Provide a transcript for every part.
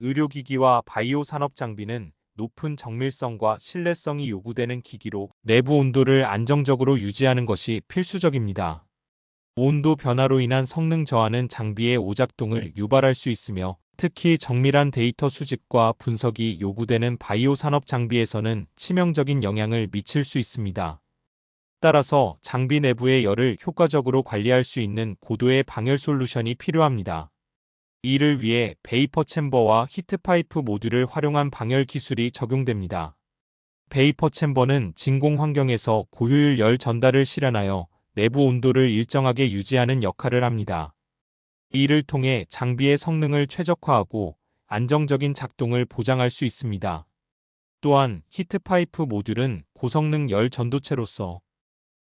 의료기기와 바이오 산업 장비는 높은 정밀성과 신뢰성이 요구되는 기기로 내부 온도를 안정적으로 유지하는 것이 필수적입니다. 온도 변화로 인한 성능 저하는 장비의 오작동을 유발할 수 있으며 특히 정밀한 데이터 수집과 분석이 요구되는 바이오 산업 장비에서는 치명적인 영향을 미칠 수 있습니다. 따라서 장비 내부의 열을 효과적으로 관리할 수 있는 고도의 방열 솔루션이 필요합니다. 이를 위해 베이퍼 챔버와 히트파이프 모듈을 활용한 방열 기술이 적용됩니다. 베이퍼 챔버는 진공 환경에서 고효율 열 전달을 실현하여 내부 온도를 일정하게 유지하는 역할을 합니다. 이를 통해 장비의 성능을 최적화하고 안정적인 작동을 보장할 수 있습니다. 또한 히트파이프 모듈은 고성능 열 전도체로서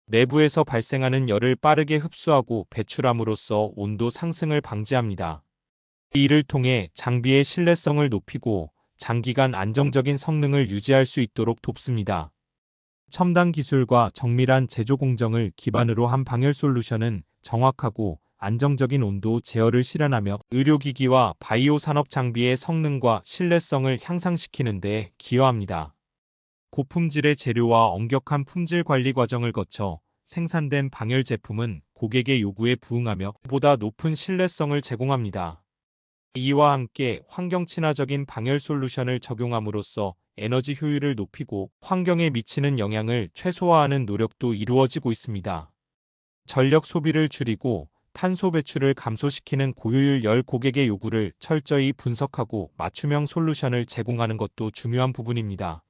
내부에서 발생하는 열을 빠르게 흡수하고 배출함으로써 온도 상승을 방지합니다. 이를 통해 장비의 신뢰성을 높이고 장기간 안정적인 성능을 유지할 수 있도록 돕습니다. 첨단 기술과 정밀한 제조 공정을 기반으로 한 방열 솔루션은 정확하고 안정적인 온도 제어를 실현하며 의료기기와 바이오 산업 장비의 성능과 신뢰성을 향상시키는 데 기여합니다. 고품질의 재료와 엄격한 품질 관리 과정을 거쳐 생산된 방열 제품은 고객의 요구에 부응하며 보다 높은 신뢰성을 제공합니다. 이와 함께 환경 친화적인 방열 솔루션을 적용함으로써 에너지 효율을 높이고 환경에 미치는 영향을 최소화하는 노력도 이루어지고 있습니다. 전력 소비를 줄이고 탄소 배출을 감소시키는 고효율 열 고객의 요구를 철저히 분석하고 맞춤형 솔루션을 제공하는 것도 중요한 부분입니다.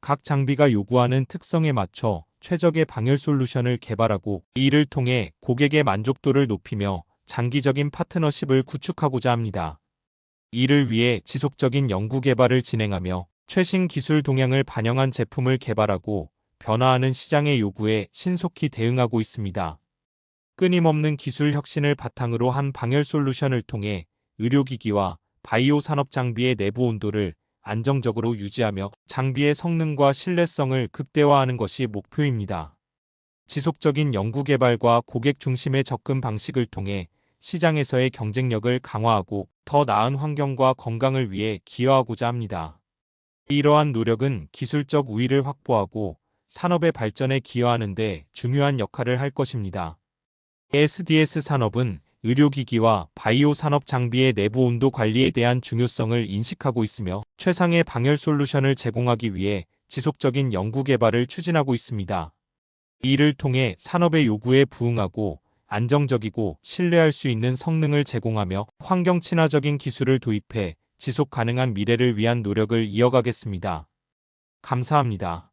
각 장비가 요구하는 특성에 맞춰 최적의 방열 솔루션을 개발하고 이를 통해 고객의 만족도를 높이며 장기적인 파트너십을 구축하고자 합니다. 이를 위해 지속적인 연구 개발을 진행하며 최신 기술 동향을 반영한 제품을 개발하고 변화하는 시장의 요구에 신속히 대응하고 있습니다. 끊임없는 기술 혁신을 바탕으로 한 방열 솔루션을 통해 의료기기와 바이오 산업 장비의 내부 온도를 안정적으로 유지하며 장비의 성능과 신뢰성을 극대화하는 것이 목표입니다. 지속적인 연구개발과 고객 중심의 접근 방식을 통해 시장에서의 경쟁력을 강화하고 더 나은 환경과 건강을 위해 기여하고자 합니다. 이러한 노력은 기술적 우위를 확보하고 산업의 발전에 기여하는 데 중요한 역할을 할 것입니다. SDS 산업은 의료기기와 바이오 산업 장비의 내부 온도 관리에 대한 중요성을 인식하고 있으며 최상의 방열 솔루션을 제공하기 위해 지속적인 연구 개발을 추진하고 있습니다. 이를 통해 산업의 요구에 부응하고 안정적이고 신뢰할 수 있는 성능을 제공하며 환경 친화적인 기술을 도입해 지속 가능한 미래를 위한 노력을 이어가겠습니다. 감사합니다.